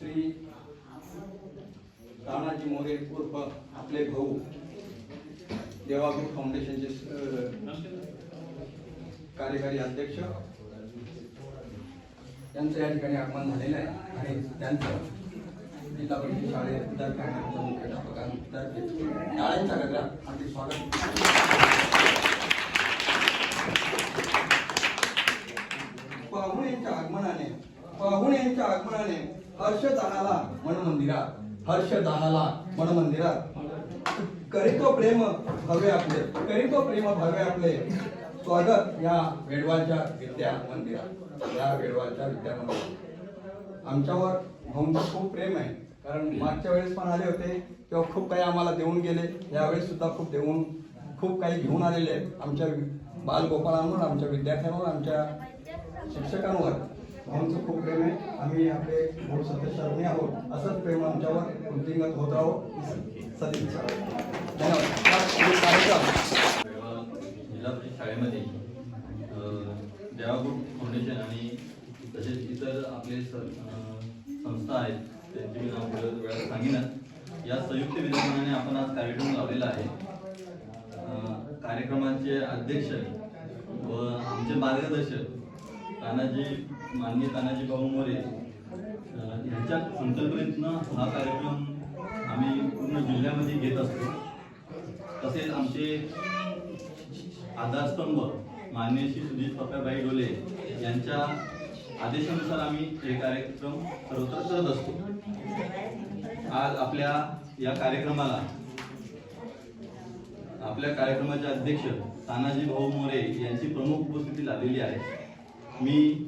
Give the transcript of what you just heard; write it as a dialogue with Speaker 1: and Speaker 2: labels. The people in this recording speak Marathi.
Speaker 1: श्री तानाजी मोरे उर्फ आपले भाऊ देवागुरु फाउंडेशनचे कार्यकारी अध्यक्ष. त्यांचं या ठिकाणी आगमन झालेलं आहे आणि त्यांचं जिल्हा परिषद शाळेत विद्यार्थ्यांच्या मुख्याध्यापकांतर्फे शाळेच्या गजरात हार्दिक स्वागत. पाहुण्यांच्या आगमनाने आगमनाने हर्ष दानाला मनमंदिरात. हर्ष दानाला मनमंदिरात करीतो प्रेम हवे आपले. करीतो प्रेम हवे आपले. स्वागत या वेडवाच्या विद्या मंदिरात या वेडवाच्या विद्या मंदिरात आमच्यावर भाऊंचं खूप प्रेम आहे. कारण मागच्या वेळेस पण आले होते तेव्हा खूप काही आम्हाला देऊन गेले. यावेळेस सुद्धा खूप देऊन खूप काही घेऊन आलेले आहेत. आमच्या बालगोपाळांवर आमच्या विद्यार्थ्यांवर आमच्या शिक्षकांवर. आमचं खूप प्रेम आहे आम्ही आपले भाऊ सत्यशरणी आहोत असंच प्रेम आमच्यावर वृद्धिंगत होत राहो सदिच्छा धन्यवाद
Speaker 2: जिल्हा परिषद शाळेमध्ये अ, फाउंडेशन आणि तसेच इतर आपले स- संस्था आहेत त्यांची मी नाव वेळात सांगेनच या संयुक्त विद्यमानाने आपण आज कार्यक्रम लावलेला आहे कार्यक्रमाचे अध्यक्ष व आमचे मार्गदर्शक तानाजी माननीय तानाजी भाऊ मोरे यांच्या संकल्पनेतनं हा कार्यक्रम आम्ही पूर्ण जिल्ह्यामध्ये घेत असतो. तसेच आमचे आधारस्तंभ मान्य श्री सुजित पप्पाबाई डोले यांच्या आदेशानुसार आम्ही हे कार्यक्रम सर्वत्र करत असतो. आज आपल्या या कार्यक्रमाला आपल्या कार्यक्रमाचे अध्यक्ष तानाजी भाऊ मोरे यांची प्रमुख उपस्थिती लाभलेली आहे. me